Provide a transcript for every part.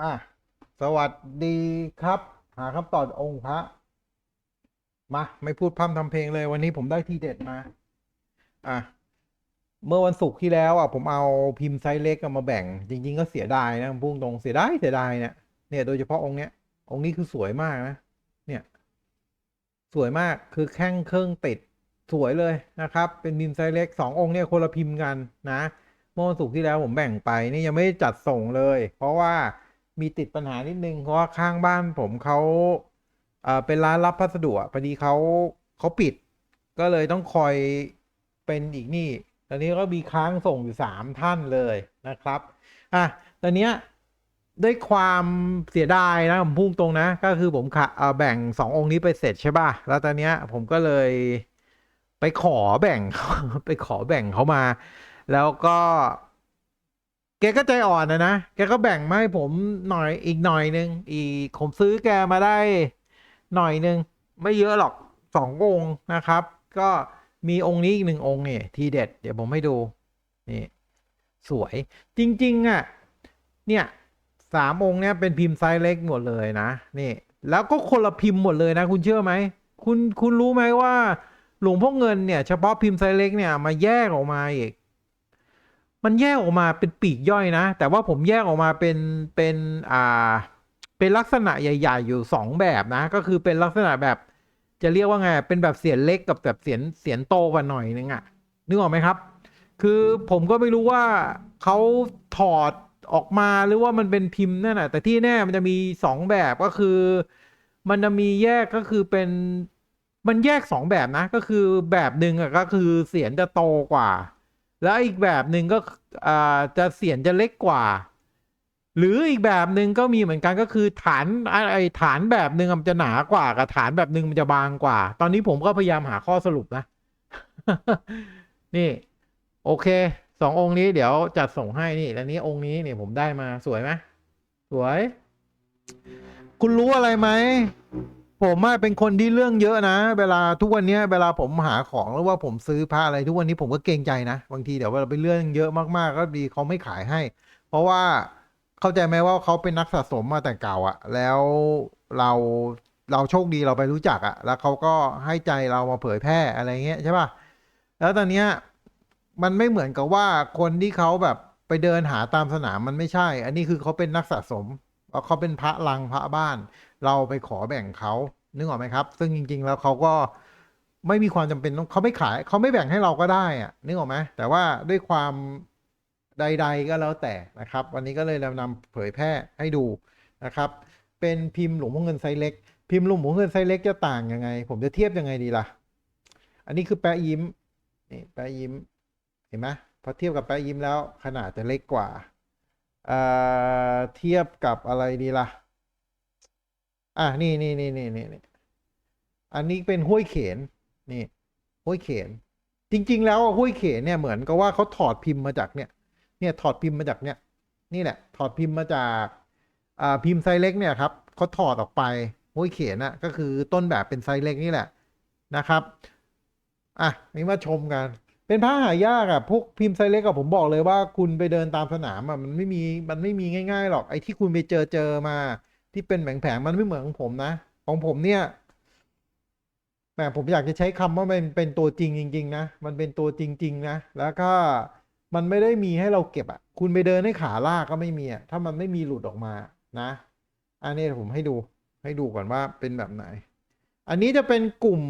อะ สวัสดีครับ หาคำตอบองค์พระ มา ไม่พูดพร่ำทำเพลงเลยวันนี้ผมได้ทีเด็ดมา อะ เมื่อวันศุกร์ที่แล้วอะผมเอาพิมพ์ไซส์เล็กมาแบ่ง จริง ๆ ก็เสียดายนะพุ่งตรงเสียดายเสียดายเนี่ยเนี่ยโดยเฉพาะองค์เนี้ย องค์นี้คือสวยมากนะ เนี่ย สวยมากคือแข้งเครื่องติดสวยเลยนะครับ เป็นพิมพ์ไซส์เล็กสององค์เนี่ยคนละพิมพ์กันนะเมื่อวันศุกร์ที่แล้วผมแบ่งไปนี่ยังไม่ได้จัดส่งเลย เพราะว่า มีติดปัญหานิดนึงเพราะว่าข้างบ้านผมเขาเอ่อเป็นร้านรับพัสดุอะพอดีเขาเขาปิด ก็เลยต้องคอยเป็นอีกนี่ตอนนี้ก็มีค้างส่งอยู่สามท่านเลยนะครับอะตอนเนี้ยด้วยความเสียดายนะผมพุ่งตรงนะ ก็คือผมขะเอ่อแบ่งสององค์นี้ไปเสร็จใช่ป่ะแล้วตอนเนี้ยผมก็เลยไปขอแบ่ง ไปขอแบ่งเขามา แล้วก็ แกก็ใจอ่อนนะนะ แกก็แบ่งมาให้ผมหน่อยอีกหน่อยนึง อีกผมซื้อแกมาได้หน่อยนึง ไม่เยอะหรอกสององค์นะครับ ก็มีองค์นี้อีกหนึ่งองค์เนี่ยทีเด็ด เดี๋ยวผมให้ดู นี่ สวยจริง ๆ อะ เนี่ยสามองค์เนี่ยเป็นพิมพ์ไซส์เล็กหมดเลยนะ นี่ แล้วก็คนละพิมพ์หมดเลยนะ คุณเชื่อไหม คุณคุณรู้ไหมว่า หลวงพ่อเงินเนี่ย เฉพาะพิมพ์ไซส์เล็กเนี่ยมาแยกออกมาอีก มันแยกออกมาเป็นปีกย่อยนะ แต่ว่าผมแยกออกมาเป็นเป็นอ่าเป็นลักษณะใหญ่ ๆ อยู่สองแบบนะ ก็คือเป็นลักษณะแบบจะเรียกว่าไง เป็นแบบเสียนเล็กกับแบบเสียนเสียนโตกว่าหน่อยนึงอะนึกออกไหมครับ คือผมก็ไม่รู้ว่าเขาถอดออกมาหรือว่ามันเป็นพิมพ์นั่นแหะแต่ที่แน่มันจะมีสองแบบก็คือ มันจะมีแยกก็คือเป็นมันแยกสองแบบนะ ก็คือแบบหนึ่งอะก็คือเสียนจะโตกว่า แล้วอีกแบบหนึ่งก็จะเสียนจะเล็กกว่า หรืออีกแบบหนึ่งก็มีเหมือนกันก็คือฐานไอไอฐานแบบหนึ่งมันจะหนากว่ากับฐานแบบหนึ่งมันจะบางกว่า ตอนนี้ผมก็พยายามหาข้อสรุปนะ นี่ โอเคสององค์นี้เดี๋ยวจัดส่งให้นี่แล้วนี้องค์นี้เนี่ยผมได้มาสวยไหมสวย คุณรู้อะไรไหม ผมอะเป็นคนที่เรื่องเยอะนะ เวลาทุกวันเนี้ยเวลาผมหาของหรือว่าผมซื้อผ้าอะไรทุกวันนี้ผมก็เกรงใจนะ บางทีเดี๋ยวเวลาไปเรื่องเยอะมากๆ ก็ดีเขาไม่ขายให้ เพราะว่าเข้าใจไหมว่าเขาเป็นนักสะสมมาแต่เก่าอะแล้วเราเราโชคดีเราไปรู้จักอะแล้วเขาก็ให้ใจเรามาเผยแพร่อะไรเงี้ยใช่ป่ะแล้วตอนเนี้ยมันไม่เหมือนกับว่าคนที่เขาแบบไปเดินหาตามสนามมันไม่ใช่ อันนี้คือเขาเป็นนักสะสมเขาเป็นพระลังพระบ้าน เราไปขอแบ่งเขานึกออกไหมครับ ซึ่งจริง ๆ แล้วเขาก็ไม่มีความจำเป็นต้องเขาไม่ขายเขาไม่แบ่งให้เราก็ได้อะนึกออกไหมแต่ว่าด้วยความใด ๆ ก็แล้วแต่นะครับ วันนี้ก็เลยนำเผยแพร่ให้ดูนะครับ เป็นพิมพ์หลวงพ่อเงินไซส์เล็ก พิมพ์หลวงพ่อเงินไซส์เล็กจะต่างยังไง ผมจะเทียบยังไงดีล่ะ อันนี้คือแปะยิ้มนี่แปะยิ้มเห็นไหมพอเทียบกับแปะยิ้มแล้วขนาดจะเล็กกว่าเอ่อเทียบกับอะไรดีล่ะ อะนี่นี่นี่นี่นี่นี่อันนี้เป็นห้วยเขนนี่ห้วยเขน จริง ๆ แล้วอะห้วยเขนเนี่ยเหมือนกับว่าเขาถอดพิมพ์มาจากเนี่ย เนี่ยถอดพิมพ์มาจากเนี่ย นี่แหละ ถอดพิมพ์มาจากอ่าพิมพ์ไซส์เล็กเนี่ยครับเขาถอดออกไปห้วยเขนน่ะก็คือต้นแบบเป็นไซส์เล็กนี่แหละนะครับอะนี่มาชมกัน เป็นผ้าหายากอะพวกพิมพ์ไซส์เล็กกับผมบอกเลยว่าคุณไปเดินตามสนามอะมันไม่มีมันไม่มีง่าย ๆ หรอกไอ้ที่คุณไปเจอเจอมา ที่เป็นแผงๆมันไม่เหมือนของผมนะ ของผมเนี่ยแหมผมอยากจะใช้คำว่ามันเป็นตัวจริงจริง ๆ นะ มันเป็นตัวจริง ๆ นะ แล้วก็มันไม่ได้มีให้เราเก็บอะ คุณไปเดินให้ขาลากก็ไม่มีอะ ถ้ามันไม่มีหลุดออกมานะ อันนี้ผมให้ดูให้ดูก่อนว่าเป็นแบบไหน อันนี้จะเป็นกลุ่ม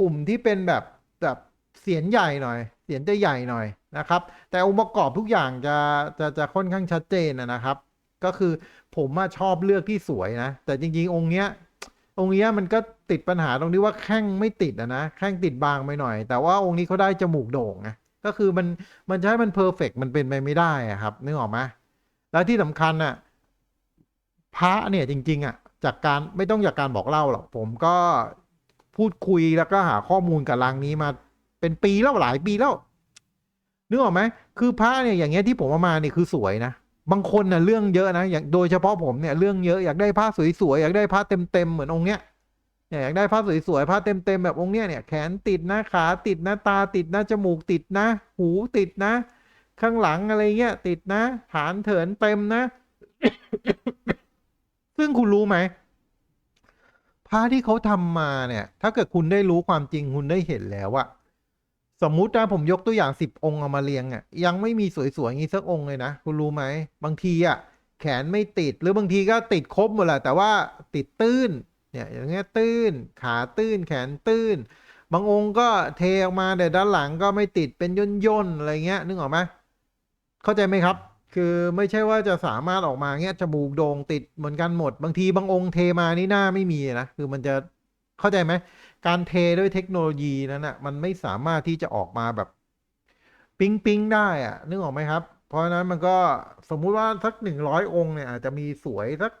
กลุ่มที่เป็นแบบแบบเสียงใหญ่หน่อย เสียงจะใหญ่หน่อยนะครับ แต่องค์ประกอบทุกอย่างจะจะจะค่อนข้างชัดเจนนะครับ ก็คือ ผมอะชอบเลือกที่สวยนะ แต่จริง ๆ องค์เนี้ย องค์เนี้ยมันก็ติดปัญหาตรงที่ว่าแข้งไม่ติดอะนะแข้งติดบางไปหน่อย แต่ว่าองค์นี้เขาได้จมูกโด่งไงก็คือมันมันจะให้มันเพอร์เฟกมันเป็นไปไม่ได้อะครับนึกออกไหมแล้วที่สำคัญอะพระเนี่ยจริง ๆอะจากการไม่ต้องจากการบอกเล่าหรอกผมก็พูดคุยแล้วก็หาข้อมูลกับรังนี้มาเป็นปีแล้วหลายปีแล้วนึกออกไหมคือพระเนี่ยอย่างเงี้ยที่ผมเอามาเนี่ยคือสวยนะ บางคนน่ะเรื่องเยอะนะอย่างโดยเฉพาะผมเนี่ยเรื่องเยอะอยากได้ผ้าสวยๆอยากได้ผ้าเต็มๆเหมือนองค์เนี้ยเนี่ยอยากได้ผ้าสวยๆผ้าเต็มๆแบบองค์เนี้ยเนี่ยแขนติดนะขาติดนะตาติดนะจมูกติดนะ หูติดนะ ข้างหลังอะไรเงี้ยติดนะฐานเถินเต็มนะ ซึ่งคุณรู้ไหมพระที่เขาทำมาเนี่ย ถ้าเกิดคุณได้รู้ความจริงคุณได้เห็นแล้วอะ สมมุตินะผมยกตัวอย่างสิบองค์เอามาเรียงอะยังไม่มีสวยๆอย่างนี้สักองค์เลยนะ คุณรู้ไหม บางทีอะแขนไม่ติดหรือบางทีก็ติดครบหมดแหละแต่ว่าติดตื้นเนี่ยอย่างเงี้ยตื้น ขาตื้น แขนตื้น บางองค์ก็เทออกมาแต่ด้านหลังก็ไม่ติดเป็นย่นย่นๆอะไรเงี้ยนึกออกไหมเข้าใจไหมครับ คือไม่ใช่ว่าจะสามารถออกมาเงี้ยจมูกโด่งติดเหมือนกันหมด บางทีบางองค์เทมานี่หน้าไม่มีนะคือมันจะเข้าใจไหม การเทด้วยเทคโนโลยีนั้นอะมันไม่สามารถที่จะออกมาแบบ ปิ๊งปิ๊งได้อะนึกออกไหมครับ เพราะฉะนั้นมันก็สมมุติว่าสักหนึ่งร้อยองค์เนี่ยอาจจะมีสวยสัก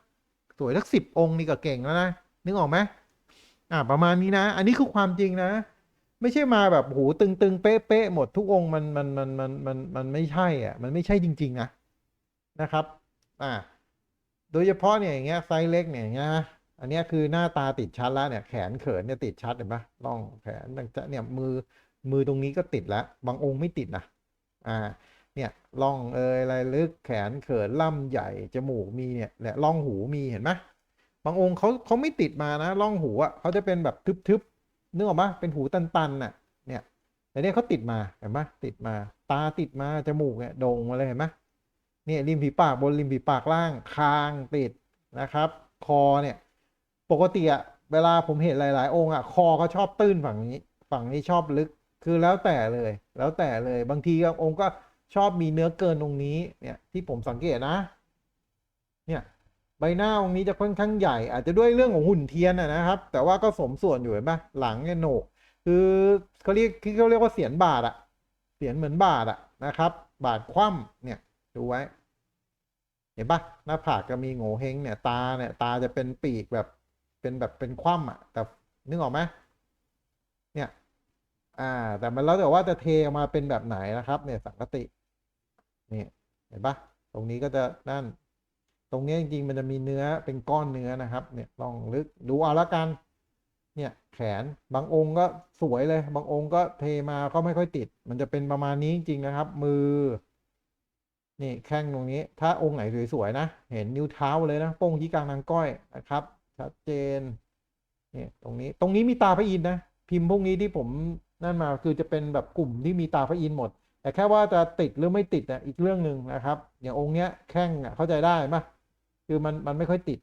สวยสักสิบองค์นี่ก็เก่งแล้วนะนึกออกไหมอ่าประมาณนี้นะ อันนี้คือความจริงนะ ไม่ใช่มาแบบหูตึงๆเป๊ะๆหมดทุกองค์มันมันมันมันมันมันไม่ใช่อะ มันไม่ใช่จริง ๆ นะนะครับ อ่า โดยเฉพาะเนี่ยอย่างเงี้ยไซส์เล็กเนี่ยอย่างเงี้ยนะ อันนี้คือหน้าตาติดชัดแล้วเนี่ยแขนเขินเนี่ยติดชัดเห็นปะร่องแขนต่างๆเนี่ยมือมือตรงนี้ก็ติดแล้ว บางองค์ไม่ติดนะอ่าเนี่ยร่องเอยอะไรลึกแขนเขินล่ำใหญ่จมูกมีเนี่ยแหละร่องหูมีเห็นไหมบางองค์เขาเขาไม่ติดมานะร่องหูอะเขาจะเป็นแบบทึบๆนึกออกปะเป็นหูตันๆน่ะเนี่ยแต่เนี่ยเขาติดมาเห็นปะติดมาตาติดมาจมูกเนี่ยโด่งมาเลยเห็นไหมเนี่ยริมฝีปากบนริมฝีปากล่างคางติดนะครับ คอเนี่ย ปกติอะเวลาผมเห็นหลาย ๆ องค์อะคอเขาชอบตื้นฝั่งนี้ ฝั่งนี้ชอบลึกคือแล้วแต่เลย แล้วแต่เลยบางทีก็องค์ก็ชอบมีเนื้อเกินตรงนี้ เนี่ย ที่ผมสังเกตนะ เนี่ยใบหน้าองค์นี้จะค่อนข้างใหญ่ อาจจะด้วยเรื่องของหุ่นเทียนนะครับ แต่ว่าก็สมส่วนอยู่เห็นปะหลังเนี่ยโหนก คือเขาเรียกที่เขาเรียกว่าเสียนบาทอะเสียนเหมือนบาทอะนะครับ บาทคว่ำเนี่ยดูไว้ เห็นปะหน้าผากจะมีโง่เฮงเนี่ย ตาเนี่ย ตาจะเป็นปีกแบบ เป็นแบบเป็นคว่ำอะ แต่นึกออกไหมเนี่ย อ่า แต่มันแล้วแต่ว่าจะเทออกมาเป็นแบบไหนนะครับ เนี่ยสังกตินี่เห็นปะตรงนี้ก็จะนั่น ตรงนี้จริงๆมันจะมีเนื้อเป็นก้อนเนื้อนะครับ เนี่ยลองลึกดูเอาละกัน เนี่ยแขนบางองค์ก็สวยเลย บางองค์ก็เทมาก็ไม่ค่อยติด มันจะเป็นประมาณนี้จริงๆนะครับ มือ นี่แข้งตรงนี้ ถ้าองค์ไหนสวยๆนะ เห็นนิ้วเท้าเลยนะโป้งที่กลางนางก้อยนะครับ ชัดเจนนี่ตรงนี้ตรงนี้มีตาพระอินทร์นะ พิมพ์พวกนี้ที่ผมนั่นมาคือจะเป็นแบบกลุ่มที่มีตาพระอินทร์หมด แต่แค่ว่าจะติดหรือไม่ติดนะอีกเรื่องหนึ่งนะครับ อย่างองค์เนี้ยแข้งอะเข้าใจได้ไหมคือมันมันไม่ค่อยติด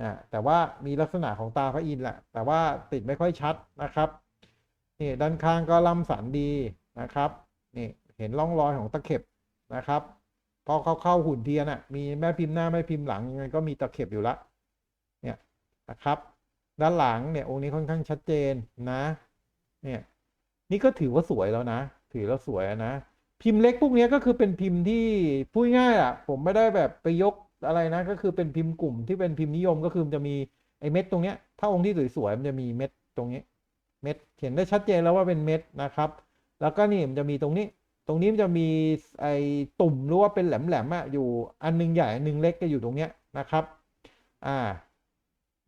อ่าแต่ว่ามีลักษณะของตาพระอินทร์แหละแต่ว่าติดไม่ค่อยชัดนะครับนี่ด้านข้างก็ลำสันดีนะครับนี่เห็นร่องรอยของตะเข็บนะครับพอเขาเข้าหุ่นเทียนอะมีแม่พิมพ์หน้าแม่พิมพ์หลังยังไงก็มีตะเข็บอยู่ละ นะครับ ด้านหลังเนี่ยองค์นี้ค่อนข้างชัดเจนนะเนี่ยนี่ก็ถือว่าสวยแล้วนะ ถือแล้วสวยนะ พิมพ์เล็กพวกนี้ก็คือเป็นพิมพ์ที่พูดง่ายอะผมไม่ได้แบบไปยกอะไรนะ ก็คือเป็นพิมพ์กลุ่มที่เป็นพิมพ์นิยมก็คือจะมีไอ้เม็ดตรงเนี้ยถ้าองค์ที่สวยๆมันจะมีเม็ดตรงนี้เม็ดเห็นได้ชัดเจนแล้วว่าเป็นเม็ดนะครับ แล้วก็นี่มันจะมีตรงนี้ ตรงนี้มันจะมีไอ้ตุ่มหรือว่าเป็นแหลมๆอะอยู่อันหนึงใหญ่อันหนึงเล็กก็อยู่ตรงเนี้ยนะครับ อ่า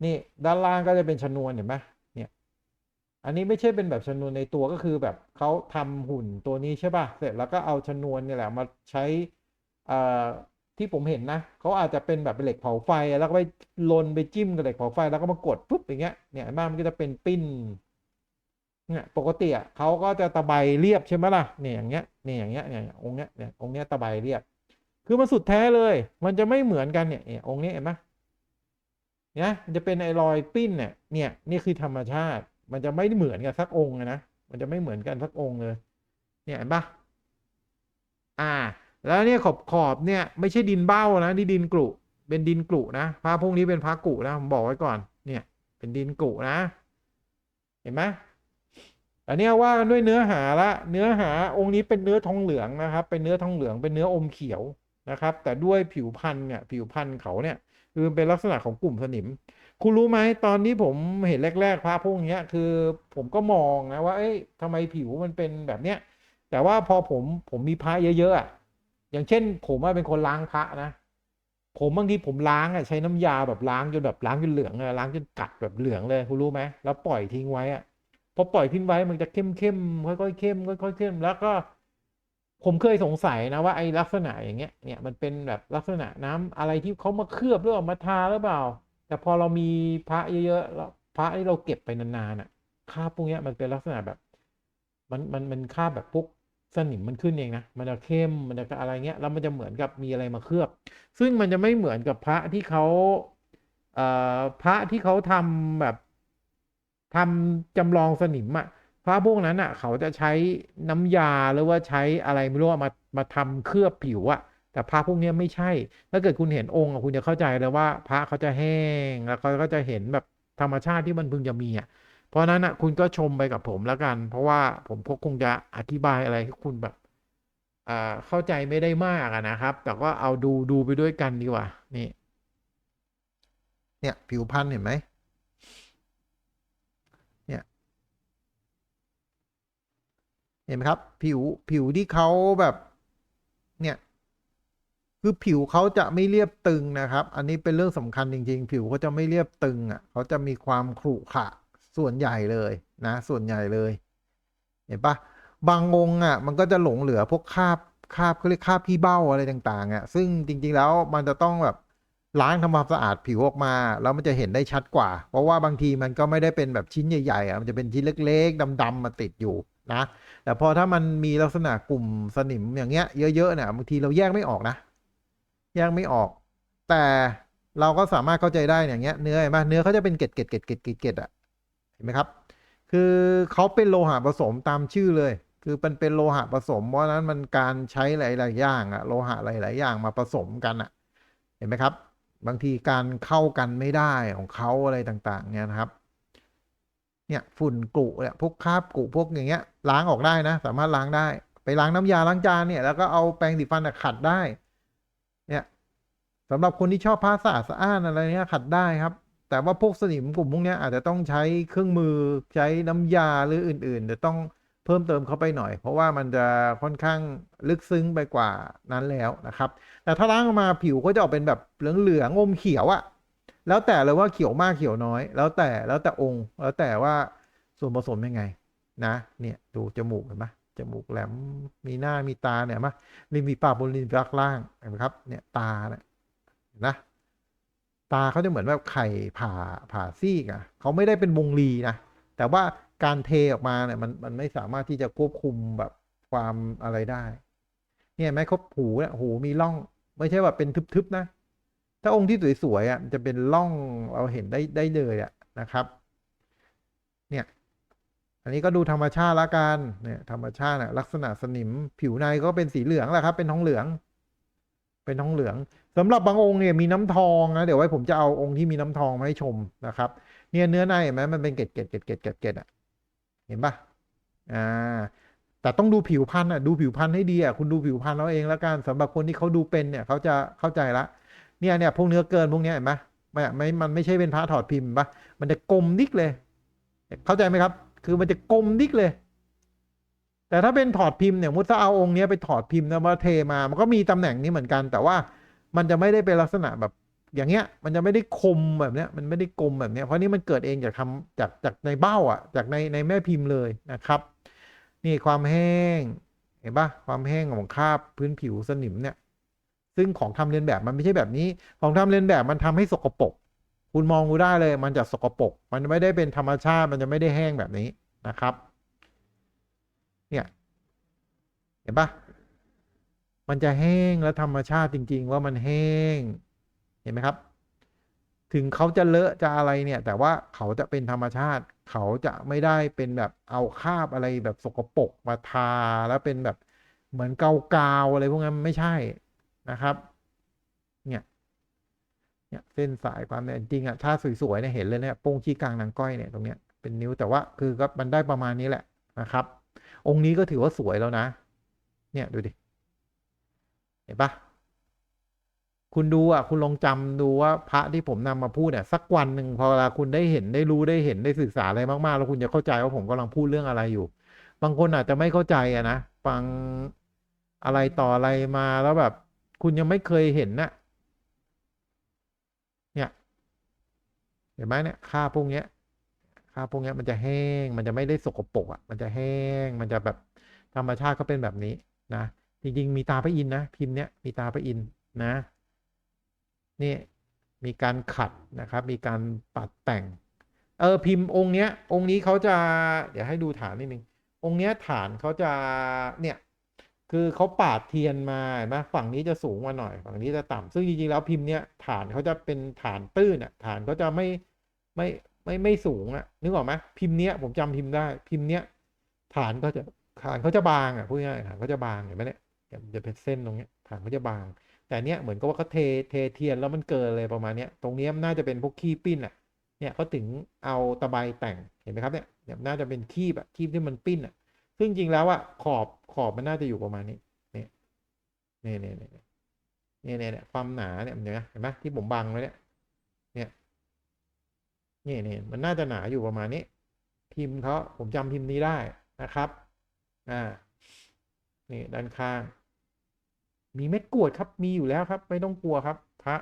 นี่ด้านล่างก็จะเป็นชนวนเห็นไหมเนี่ยอันนี้ไม่ใช่เป็นแบบชนวนในตัวก็คือแบบเขาทำหุ่นตัวนี้ใช่ป่ะเสร็จแล้วก็เอาชนวนเนี่ยแหละมาใช้อ่อที่ผมเห็นนะเขาอาจจะเป็นแบบเป็นเหล็กเผาไฟแล้วก็ไปลนไปจิ้มกับเหล็กเผาไฟแล้วก็มากดปุ๊บอย่างเงี้ยเนี่ยเห็นไหมมันก็จะเป็นปิ้นเนี่ยปกติอะเขาก็จะตะไบเรียบใช่ไหมล่ะเนี่ยอย่างเงี้ยเนี่ยอย่างเงี้ยเนี่ยองเนี้ยเนี่ยองเนี้ยตะไบเรียบ คือมันสุดแท้เลย มันจะไม่เหมือนกันเนี่ยองค์นี้ยเห็นไหม นี่ยมันจะเป็นไอรอยปิ้นเนี่ยเนี่ยนี่คือธรรมชาติ มันจะไม่เหมือนกันสักองค์นะมันจะไม่เหมือนกันสักองค์เลย เนี่ยเห็นปะอ่า แล้วเนี่ยขอบขอบเนี่ย ไม่ใช่ดินเบ้านะนี่ดินกรุเป็นดินกรุนะพระพวกนี้เป็นพระกรุนะผมบอกไว้ก่อน เนี่ย เป็นดินกรุนะ เห็นไหมอันนี้ว่าด้วยเนื้อหาละเนื้อหาองค์นี้เป็นเนื้อทองเหลืองนะครับ เป็นเนื้อทองเหลืองเป็นเนื้ออมเขียวนะครับ แต่ด้วยผิวพันธุ์เนี่ย ผิวพันธุ์เขาเนี่ย คือเป็นลักษณะของกลุ่มสนิม คุณรู้ไหมตอนนี้ผมเห็นแรกๆพระพวกเนี้ยคือผมก็มองนะว่า เอ้ยทำไมผิวมันเป็นแบบเนี้ย แต่ว่าพอผมผมมีพระเยอะๆอะอย่างเช่น ผมเป็นคนล้างพระนะผมบางทีผมล้างอะใช้น้ำยาแบบล้างจนแบบล้างจนเหลืองเลยล้างจนกัดแบบเหลืองเลยคุณรู้ไหมแล้วปล่อยทิ้งไว้อะพอปล่อยทิ้งไว้มันจะเข้มเข้มค่อยๆเข้มค่อยๆเข้มแล้วก็ ผมเคยสงสัยนะว่าไอ้ลักษณะอย่างเงี้ยเนี่ยมันเป็นแบบลักษณะน้ำอะไรที่เขามาเคลือบหรือว่ามาทาหรือเปล่า แต่พอเรามีพระเยอะๆแล้วพระที่เราเก็บไปนานๆอะคาบพวกเนี้ยมันเป็นลักษณะแบบ มันมันมันคาบแบบพวกสนิมมันขึ้นเองนะมันจะเข้มมันจะอะไรเงี้ยแล้วมันจะเหมือนกับมีอะไรมาเคลือบ ซึ่งมันจะไม่เหมือนกับพระที่เขาเอ่อพระที่เขาทำแบบทำจำลองสนิมอะพ ระพวกนั้นอะเขาจะใช้น้ำยาหรือว่าใช้อะไรไม่รู้มามาทำเคลือบผิวอะแต่พระพวกนี้ไม่ใช่ ถ้าเกิดคุณเห็นองค์คุณจะเข้าใจเลยว่า พระเขาจะแห้ง แล้วเขาก็จะเห็นแบบธรรมชาติที่มันพึงจะมีอะ เพราะนั้นอะคุณก็ชมไปกับผมแล้วกัน เพราะว่าผมก็คงจะอธิบายอะไรให้คุณแบบอ่าเข้าใจไม่ได้มากนะครับ แต่ก็เอาดูดูไปด้วยกันดีกว่า นี่ เนี่ยผิวพันธุ์เห็นไหมเนี่ย เห็นไหมครับ ผิวผิวที่เขาแบบ เนี่ย คือผิวเขาจะไม่เรียบตึงนะครับ อันนี้เป็นเรื่องสำคัญจริง ๆ ผิวเขาจะไม่เรียบตึงอะเขาจะมีความขรุขระส่วนใหญ่เลยนะ ส่วนใหญ่เลย เห็นปะบางองค์อะ มันก็จะหลงเหลือพวกคราบคราบเขาเรียกคราบพี่เบ้าอะไรต่าง ๆ อะ ซึ่งจริง ๆ แล้วมันจะต้องแบบล้างทำความสะอาดผิวออกมา แล้วมันจะเห็นได้ชัดกว่า เพราะว่าบางทีมันก็ไม่ได้เป็นแบบชิ้นใหญ่ๆอะมันจะเป็นชิ้นเล็ก ๆดำๆมาติดอยู่ นะแต่พอถ้ามันมีลักษณะกลุ่มสนิมอย่างเงี้ยเยอะๆเนี่ยบางทีเราแยกไม่ออกนะ แยกไม่ออก แต่เราก็สามารถเข้าใจได้อย่างเงี้ยเนื้อเห็นไหมเนื้อเขาจะเป็นเกล็ดเกล็ดเกล็ดเกล็ดเกล็ดเกล็ดอะเห็นไหมครับ คือเขาเป็นโลหะผสมตามชื่อเลย คือมันเป็นโลหะผสม เพราะฉะนั้นมันการใช้หลายๆอย่างอะโลหะหลายๆอย่างมาผสมกันอะเห็นไหมครับ บางทีการเข้ากันไม่ได้ของเขาอะไรต่าง ๆ เนี่ยนะครับ เนี่ยฝุ่นกุเนี่ยพวกคราบกุพวกอย่างเงี้ยล้างออกได้นะ สามารถล้างได้ ไปล้างน้ำยาล้างจานเนี่ยแล้วก็เอาแปรงสีฟันขัดได้เนี่ยสำหรับคนที่ชอบผ้าสะอาดสะอ้านอะไรเนี้ยขัดได้ครับ แต่ว่าพวกสนิมกลุ่มพวกเนี้ยอาจจะต้องใช้เครื่องมือใช้น้ำยาหรืออื่นๆเดี๋ยวต้องเพิ่มเติมเข้าไปหน่อย เพราะว่ามันจะค่อนข้างลึกซึ้งไปกว่านั้นแล้วนะครับ แต่ถ้าล้างออกมาผิวก็จะออกเป็นแบบเหลืองๆอมเขียวอะ แล้วแต่เลยว่าเขียวมากเขียวน้อย แล้วแต่แล้วแต่องค์ แล้วแต่ว่าส่วนผสมยังไงนะเนี่ยดูจมูกเห็นไหมจมูกแหลมมีหน้ามีตาเนี่ยเห็นไหมริมฝีปากบนริมฝีปากล่างเห็นไหมครับเนี่ยตาเนี่ยนะตาเขาจะเหมือนแบบไข่ผ่าผ่าซีกอะเขาไม่ได้เป็นวงรีนะแต่ว่าการเทออกมาเนี่ยมันมันไม่สามารถที่จะควบคุมแบบความอะไรได้ เนี่ยไหมครบหูเนี่ยหูมีร่อง ไม่ใช่ว่าเป็นทึบๆนะ ถ้าองค์ที่สวยๆอะจะเป็นร่องเราเห็นได้ได้เลยอะนะครับ เนี่ย อันนี้ก็ดูธรรมชาติละกันเนี่ยธรรมชาติน่ะลักษณะสนิม ผิวในก็เป็นสีเหลืองแหละครับ เป็นทองเหลือง เป็นทองเหลืองสำหรับบางองค์เนี่ยมีน้ำทองนะเดี๋ยวไว้ผมจะเอาองค์ที่มีน้ำทองมาให้ชมนะครับ เนี่ยเนื้อในเห็นไหมมันเป็นเกล็ดเกล็ดเกล็ดเกล็ดเกล็ดเกล็ดอะเห็นปะอ่าแต่ต้องดูผิวพันธุ์อะดูผิวพันธุ์ให้ดีอะคุณดูผิวพันธุ์เราเองแล้วกันสำหรับคนที่เขาดูเป็นเนี่ยเขาจะเข้าใจละ เนี่ยเนี่ยพวกเนื้อเกินพวกเนี้ยเห็นปะไม่ไม่มันไม่ใช่เป็นพระถอดพิมพ์ปะมันจะกลมดิกเลย เข้าใจไหมครับ คือมันจะกลมดิกเลย แต่ถ้าเป็นถอดพิมพ์เนี่ยมุตถ้าเอาองค์เนี้ยไปถอดพิมพ์แล้วมาเทมา มันก็มีตำแหน่งนี้เหมือนกัน แต่ว่ามันจะไม่ได้เป็นลักษณะแบบอย่างเงี้ย มันจะไม่ได้คมแบบเนี้ย มันไม่ได้กลมแบบเนี้ย เพราะนี่มันเกิดเองจากทำจากจากในเบ้าอะ จากในในแม่พิมพ์เลยนะครับ นี่ความแห้ง เห็นปะความแห้งของคราบพื้นผิวสนิมเนี่ย ซึ่งของทำเลียนแบบมันไม่ใช่แบบนี้ ของทำเลียนแบบมันทำให้สกปรกคุณมองดูได้เลยมันจะสกปรกมันไม่ได้เป็นธรรมชาติมันจะไม่ได้แห้งแบบนี้นะครับ เนี่ย เห็นปะมันจะแห้งและธรรมชาติจริง ๆ ว่ามันแห้ง เห็นไหมครับ ถึงเขาจะเลอะจะอะไรเนี่ย แต่ว่าเขาจะเป็นธรรมชาติ เขาจะไม่ได้เป็นแบบเอาคาบอะไรแบบสกปรกมาทาแล้วเป็นแบบเหมือนเกาๆอะไรพวกนั้นไม่ใช่ นะครับ เนี่ย เนี่ยเส้นสายความเนี่ยจริงอะถ้าสวยๆเนี่ยเห็นเลยเนี่ยโป้งชี้กลางนางก้อยเนี่ยตรงเนี้ยเป็นนิ้วแต่ว่าคือก็มันได้ประมาณนี้แหละนะครับ องค์นี้ก็ถือว่าสวยแล้วนะ เนี่ยดูดิ เห็นปะคุณดูอะ คุณลองจำดูว่าพระที่ผมนำมาพูดเนี่ยสักวันหนึ่งพอเวลาคุณได้เห็นได้รู้ได้เห็นได้ศึกษาอะไรมากๆ แล้วคุณจะเข้าใจว่าผมกำลังพูดเรื่องอะไรอยู่ บางคนอาจจะไม่เข้าใจอะนะฟังอะไรต่ออะไรมาแล้วแบบ คุณยังไม่เคยเห็นนะเนี่ยเห็นไหมเนี่ยค่าพวกเนี้ยค่าพวกเนี้ยมันจะแห้งมันจะไม่ได้สกปรกอะมันจะแห้งมันจะแบบธรรมชาติก็เป็นแบบนี้นะจริงๆมีตาพระอินนะพิมพ์เนี้ยมีตาพระอินนะนี่มีการขัดนะครับ มีการตัดแต่ง เออพิมพ์องค์เนี้ย องค์นี้เขาจะ เดี๋ยวให้ดูฐานนิดนึงองค์เนี้ยฐานเขาจะเนี่ย คือเขาปาดเทียนมาเห็นไหมฝั่งนี้จะสูงมาหน่อย ฝั่งนี้จะต่ำซึ่งจริงๆแล้วพิมพ์เนี้ยฐานเขาจะเป็นฐานตื้นอะฐานเขาจะไม่ไม่ไม่ไม่สูงอะนึกออกไหมพิมพ์เนี้ยผมจำพิมพ์ได้ พิมพ์เนี้ยฐานเขาจะฐานเขาจะบางอะพูดง่ายฐานเขาจะบางเห็นไหมเนี่ยจะเป็นเส้นตรงเนี้ยฐานเขาจะบาง แต่เนี้ยเหมือนกับว่าเขาเทเทเทียนแล้วมันเกินเลยประมาณเนี้ยตรงเนี้ยมันน่าจะเป็นพวกขี้ปิ้นอะเนี่ยเขาถึงเอาตะไบแต่งเห็นไหมครับเนี่ยน่าจะเป็นคีบอะคีบที่มันปิ้นอะ ซึ่งจริงแล้วอะขอบขอบมันน่าจะอยู่ประมาณนี้เนี่ยเนี่ยเนี่ยเนี่ยเนี่ยเนี่ยความหนาเนี่ยเห็นไหมเห็นไหมที่ผมบังไว้เนี่ยเนี่ยเนี่ยเนี่ยมันน่าจะหนาอยู่ประมาณนี้ พิมพ์เขาผมจำพิมพ์นี้ได้นะครับอ่านี่ด้านข้าง มีเม็ดกวดครับ มีอยู่แล้วครับ ไม่ต้องกลัวครับพระ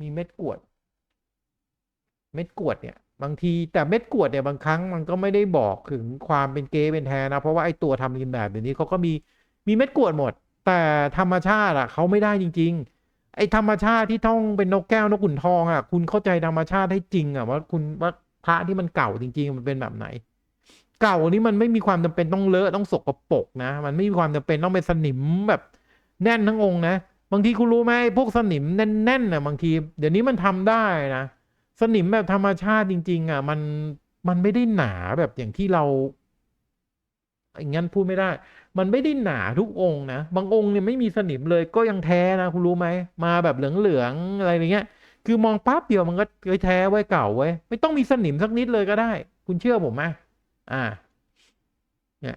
มีเม็ดกวด เม็ดกวดเนี่ย บางทีแต่เม็ดกวดเนี่ยบางครั้งมันก็ไม่ได้บอกถึงความเป็นเกย์เป็นแท้นะ เพราะว่าไอ้ตัวทำลียนแบบเดี๋ยวนี้เขาก็มีมีเม็ดกวดหมด แต่ธรรมชาติอะเขาไม่ได้จริง ๆ ไอ้ธรรมชาติที่ต้องเป็นนกแก้วนกขุนทองอะ คุณเข้าใจธรรมชาติให้จริงอะว่าคุณว่าพระที่มันเก่าจริง ๆ มันเป็นแบบไหน เก่านี้มันไม่มีความจำเป็นต้องเลอะต้องสกปรกนะ มันไม่มีความจำเป็นต้องเป็นสนิมแบบแน่นทั้งองค์นะบางทีคุณรู้ไหมพวกสนิมแน่นๆน่ะบางที เดี๋ยวนี้มันทำได้นะ สนิมแบบธรรมชาติจริง ๆ อะ มันมันไม่ได้หนาแบบอย่างที่เราอย่างนั้นพูดไม่ได้ มันไม่ได้หนาทุกองนะ บางองค์เนี่ยไม่มีสนิมเลยก็ยังแท้นะคุณรู้ไหม มาแบบเหลืองๆอะไรอย่างเงี้ย คือมองปั๊บเดียวมันก็เคยแท้ไว้เก่าไว้ ไม่ต้องมีสนิมสักนิดเลยก็ได้ คุณเชื่อผมไหมอ่า เนี่ย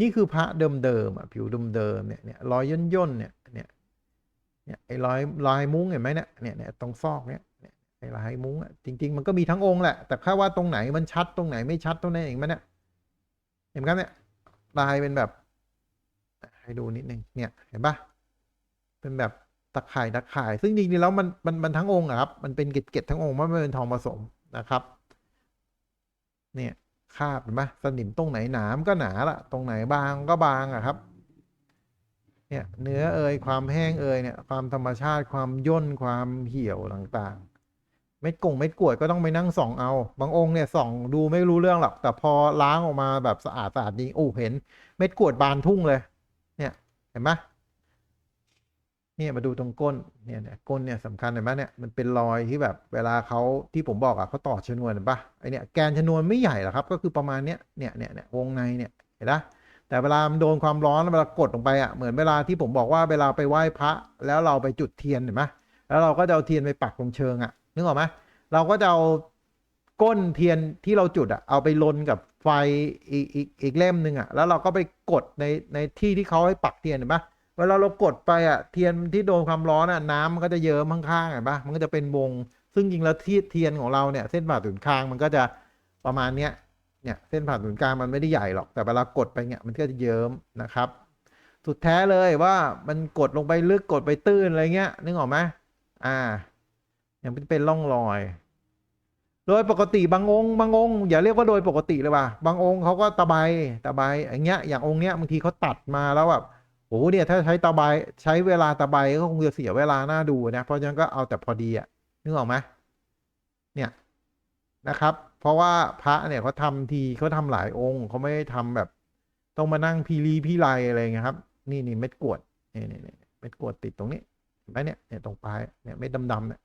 นี่คือพระเดิมๆอะผิวเดิมๆเนี่ยเนี่ยรอยย่นๆเนี่ย เนี่ยไอ้รอยลายมุ้งเห็นไหมเนี่ยเนี่ยเนี่ยตรงซอกเนี่ยไอ้ลายมุ้งอะจริง ๆ มันก็มีทั้งองค์แหละ แต่แค่ว่าตรงไหนมันชัดตรงไหนไม่ชัดตรงไหนเองมันเนี่ยเห็นไหมครับเนี่ยลายเป็นแบบ ให้ดูนิดนึงเนี่ยเห็นปะเป็นแบบตะข่ายตะข่าย ซึ่งจริงๆแล้วมันมันมันทั้งองค์ครับ มันเป็นเกล็ดทั้งองค์มันไม่เป็นทองผสมนะครับ เนี่ยคาบเห็นปะสนิมตรงไหนหนามก็หนาละตรงไหนบางก็บางอะครับ เนี่ยเนื้อเอยความแห้งเอยเนี่ยความธรรมชาติความย่นความเหี่ยวต่างๆ เม็ดกงเม็ดกวดก็ต้องไปนั่งส่องเอา บางองค์เนี่ยส่องดูไม่รู้เรื่องหรอก แต่พอล้างออกมาแบบสะอาดสะอาดจริงโอ้เห็น เม็ดกวดบานทุ่งเลย เนี่ยเห็นไหมเนี่ยมาดูตรงก้นเนี่ยเนี่ยก้นเนี่ยสำคัญเห็นไหมเนี่ยมันเป็นรอยที่แบบเวลาเขาที่ผมบอกอะเขาต่อชนวนเห็นปะไอเนี่ยแกนชนวนไม่ใหญ่หรอกครับ ก็คือประมาณเนี้ยเนี่ยเนี่ยเนี่ยวงในเนี่ยเห็นปะ แต่เวลามันโดนความร้อนเวลากดลงไปอะเหมือนเวลาที่ผมบอกว่าเวลาไปไหว้พระ แล้วเราไปจุดเทียนเห็นไหมแล้วเราก็จะเอาเทียนไปปักตรงเชิงอะนึกออกไหมเราก็จะเอาก้นเทียนที่เราจุดอะเอาไปลนกับไฟอีกอีกอีกเล่มหนึ่งอะแล้วเราก็ไปกดในในที่ที่เขาให้ปักเทียนเห็นปะเวลาเรากดไปอะเทียนที่โดนความร้อนอะน้ำมันก็จะเยิ้มข้างๆเห็นปะมันก็จะเป็นวง ซึ่งจริงแล้วที่เทียนของเราเนี่ยเส้นผ่าศูนย์กลางมันก็จะประมาณเนี้ย เนี่ยเส้นผ่านศูนย์กลางมันไม่ได้ใหญ่หรอก แต่เวลากดไปเนี่ยมันก็จะเยิ้มนะครับ สุดแท้เลยว่ามันกดลงไปลึกกดไปตื้นอะไรเงี้ยนึกออกไหมอ่ายังเป็นร่องรอย โดยปกติบางองค์บางองค์อย่าเรียกว่าโดยปกติเลยว่ะบางองค์เขาก็ตะไบตะไบอย่างเงี้ยอย่างองค์เนี้ยบางทีเขาตัดมาแล้วแบบโอ้โหเนี่ยถ้าใช้ตะไบใช้เวลาตะไบก็คงจะเสียเวลาหน้าดูนะเพราะฉะนั้นก็เอาแต่พอดีอะนึกออกไหมเนี่ยนะครับ เพราะว่าพระเนี่ยเขาทำทีเขาทำหลายองค์เขาไม่ได้ทำแบบ ต้องมานั่งพีรีพีไรอะไรเงี้ยครับ นี่นี่เม็ดกวดนี่นี่นี่เม็ดกวดติดตรงนี้เห็นไหมเนี่ยเนี่ยตรงปลายเนี่ยเม็ดดำๆเนี่ย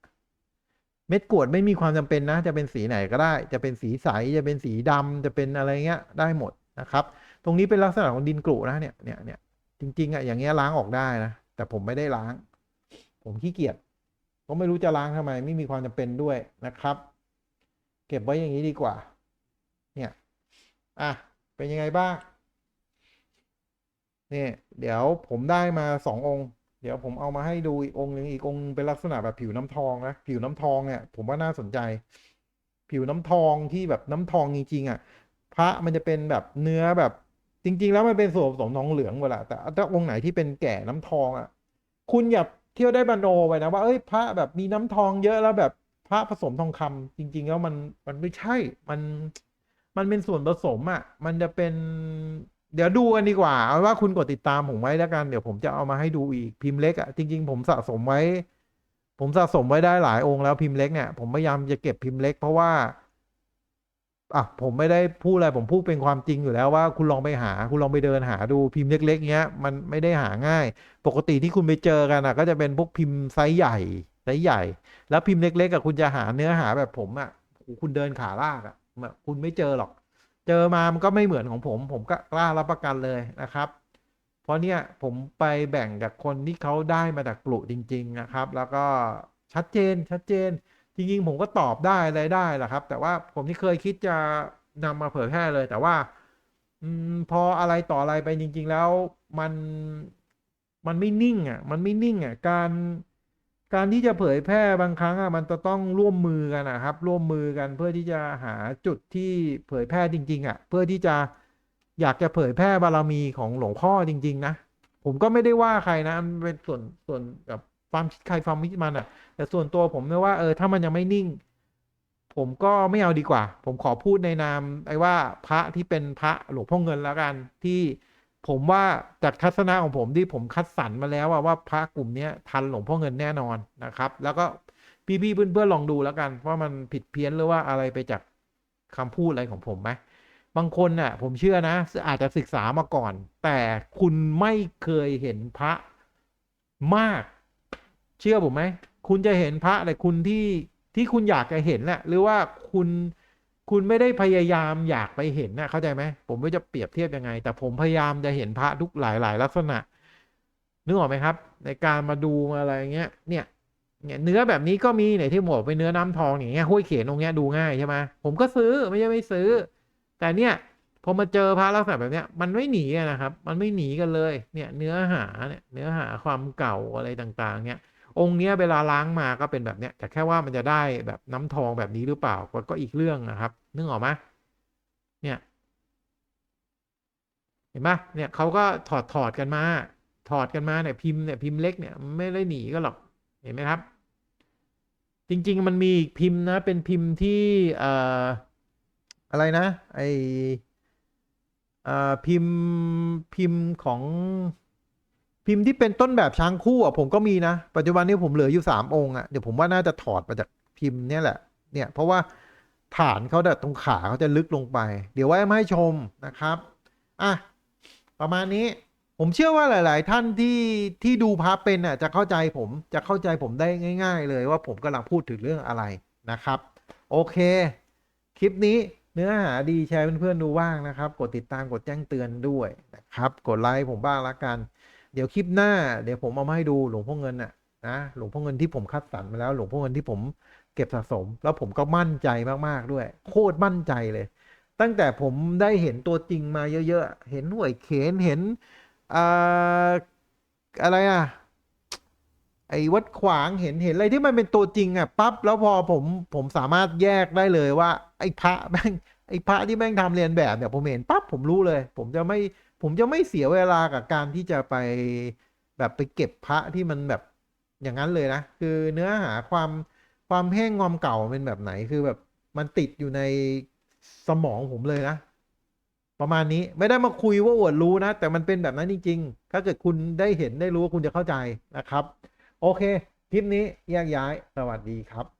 เม็ดกวดไม่มีความจำเป็นนะ จะเป็นสีไหนก็ได้ จะเป็นสีใส จะเป็นสีดำจะเป็นอะไรเงี้ย ได้หมดนะครับ ตรงนี้เป็นลักษณะของดินกรุนะเนี่ย เนี่ยเนี่ยจริงๆอะอย่างเงี้ยล้างออกได้นะ แต่ผมไม่ได้ล้าง ผมขี้เกียจ ก็ไม่รู้จะล้างทำไม ไม่มีความจำเป็นด้วยนะครับ เก็บไว้อย่างนี้ดีกว่า เนี่ย อะ เป็นยังไงบ้าง เนี่ย เดี๋ยวผมได้มาสององค์ เดี๋ยวผมเอามาให้ดูอีกองค์หนึ่งอีกองค์เป็นลักษณะแบบผิวน้ำทองนะ ผิวน้ำทองเนี่ย ผมว่าน่าสนใจ ผิวน้ำทองที่แบบน้ำทองจริงๆอะ พระมันจะเป็นแบบเนื้อแบบ จริง ๆ แล้วมันเป็นส่วนผสมทองเหลืองเวลาแต่ถ้าองค์ไหนที่เป็นแก่น้ำทองอะ คุณอย่าเที่ยวได้บันโนไปนะว่า เอ้ย พระแบบมีน้ำทองเยอะแล้วแบบ พระผสมทองคำจริง ๆ แล้วมันมันไม่ใช่ มันมันเป็นส่วนผสมอะ มันจะเป็น เดี๋ยวดูกันดีกว่า เอาว่าคุณกดติดตามผมไว้แล้วกัน เดี๋ยวผมจะเอามาให้ดูอีกพิมพ์เล็กอะจริง ๆ ผมสะสมไว้ ผมสะสมไว้ได้หลายองค์แล้วพิมพ์เล็กเนี่ยผมพยายามจะเก็บพิมพ์เล็ก เพราะว่าอะผมไม่ได้พูดอะไรผมพูดเป็นความจริงอยู่แล้วว่าคุณลองไปหา คุณลองไปเดินหาดูพิมพ์เล็ก ๆ เงี้ย มันไม่ได้หาง่าย ปกติที่คุณไปเจอกันอะ ก็จะเป็นพวกพิมพ์ไซส์ใหญ่ ไซส์ใหญ่ แล้วพิมพ์เล็กๆกับคุณจะหาเนื้อหาแบบผมอะคุณเดินขาลากอะคุณไม่เจอหรอก เจอมามันก็ไม่เหมือนของผม ผมก็กล้ารับประกันเลยนะครับ เพราะเนี่ยผมไปแบ่งกับคนที่เขาได้มาจากกลุ่จริง ๆนะครับ แล้วก็ชัดเจนชัดเจน จริงๆ ผมก็ตอบได้อะไรได้แหละครับ แต่ว่าผมที่เคยคิดจะนำมาเผยแพร่เลย แต่ว่าอืมพออะไรต่ออะไรไปจริง ๆ แล้วมันมันไม่นิ่งอะ มันไม่นิ่งอะ การ การที่จะเผยแพร่บางครั้งอะมันจะต้องร่วมมือกันนะครับ ร่วมมือกันเพื่อที่จะหาจุดที่เผยแพร่จริง ๆ อะ เพื่อที่จะอยากจะเผยแพร่บารมีของหลวงพ่อจริง ๆ นะ ผมก็ไม่ได้ว่าใครนะมันเป็นส่วนส่วนกับความคิดใครความคิดมันอะ แต่ส่วนตัวผมเนี่ยว่าเออถ้ามันยังไม่นิ่ง ผมก็ไม่เอาดีกว่า ผมขอพูดในนามไอ้ว่าพระที่เป็นพระหลวงพ่อเงินแล้วกันที่ ผมว่าจากทัศนะของผมที่ผมคัดสรรมาแล้วว่าพระกลุ่มนี้ทันหลวงพ่อเงินแน่นอนนะครับ แล้วก็พี่ๆเพื่อนๆลองดูแล้วกัน ว่ามันผิดเพี้ยนหรือว่าอะไรไปจากคำพูดอะไรของผมไหมบางคนน่ะ ผมเชื่อนะ อาจจะศึกษามาก่อน แต่คุณไม่เคยเห็นพระมาก เชื่อผมไหมคุณจะเห็นพระแต่คุณที่ที่คุณอยากจะเห็นน่ะหรือว่าคุณ คุณไม่ได้พยายามอยากไปเห็นน่ะเข้าใจไหมผมไม่จะเปรียบเทียบยังไง แต่ผมพยายามจะเห็นพระทุกหลายหลายลักษณะนึกออกไหมครับ ในการมาดูมาอะไรเงี้ยเนี่ยเนี่ยเนื้อแบบนี้ก็มีเนี่ยที่หมดเป็นเนื้อน้ำทองอย่างเงี้ยห้วยเขนตรงเนี้ยดูง่ายใช่ไหมผมก็ซื้อไม่ใช่ไม่ซื้อ แต่เนี่ยพอมาเจอพระลักษณะแบบเนี้ยมันไม่หนีนนะครับ มันไม่หนีกันเลย เนี่ยเนื้อหาเนี่ยเนื้อหาความเก่าอะไรต่างๆ เนี่ย องค์เนี้ยเวลาล้างมาก็เป็นแบบเนี้ยแต่แค่ว่ามันจะได้แบบน้ำทองแบบนี้หรือเปล่าก็ก็อีกเรื่องนะครับ นึกออกไหมเนี่ยเห็นปะเนี่ยเขาก็ถอดถอดกันมา ถอดกันมาเนี่ยพิมพ์เนี่ยพิมพ์เล็กเนี่ยไม่ได้หนีก็หรอกเห็นไหมครับ จริง ๆ มันมีพิมพ์นะเป็นพิมพ์ที่เอ่ออะไรนะไอเอ่อพิมพ์พิมพ์ของ พิมพ์ที่เป็นต้นแบบช้างคู่อะผมก็มีนะ ปัจจุบันนี้ผมเหลืออยู่สามองค์อะเดี๋ยวผมว่าน่าจะถอดมาจากพิมพ์เนี่ยแหละ เนี่ยเพราะว่าฐานเขาเนี่ตรงขาเขาจะลึกลงไป เดี๋ยวไว้มาให้ชมนะครับอะประมาณนี้ผมเชื่อว่าหลาย ๆ ท่านที่ที่ดูพระเป็นอะจะเข้าใจผมจะเข้าใจผมได้ง่าย ๆ เลยว่าผมกำลังพูดถึงเรื่องอะไรนะครับ โอเค คลิปนี้เนื้อหาดีแชร์เพื่อน ๆ ดูบ้างนะครับ กดติดตามกดแจ้งเตือนด้วยนะครับ กดไลค์ผมบ้างละกัน เดี๋ยวคลิปหน้าเดี๋ยวผมเอามาให้ดูหลวงพ่อเงินน่ะนะหลวงพ่อเงินที่ผมคัดสรรมาแล้ว หลวงพ่อเงินที่ผมเก็บสะสม แล้วผมก็มั่นใจมากๆด้วย โคตรมั่นใจเลย ตั้งแต่ผมได้เห็นตัวจริงมาเยอะๆ เห็นห่วยเขนเห็นอะไรอะไอ้วัดขวางเห็นเห็นอะไรที่มันเป็นตัวจริงอะปั๊บแล้วพอผมผมสามารถแยกได้เลยว่า ไอ้พระแม่งไอ้พระที่แม่งทำเรียนแบบเนี่ยผมเห็นปั๊บผมรู้เลย ผมจะไม่ ผมจะไม่เสียเวลากับการที่จะไปแบบไปเก็บพระที่มันแบบอย่างนั้นเลยนะ คือเนื้อหาความความแห้งงอมเก่าเป็นแบบไหนคือแบบมันติดอยู่ในสมองผมเลยนะ ประมาณนี้ไม่ได้มาคุยว่าอวดรู้นะ แต่มันเป็นแบบนั้นจริง ๆ ถ้าเกิดคุณได้เห็นได้รู้ว่าคุณจะเข้าใจนะครับ โอเค คลิปนี้แยกย้ายสวัสดีครับ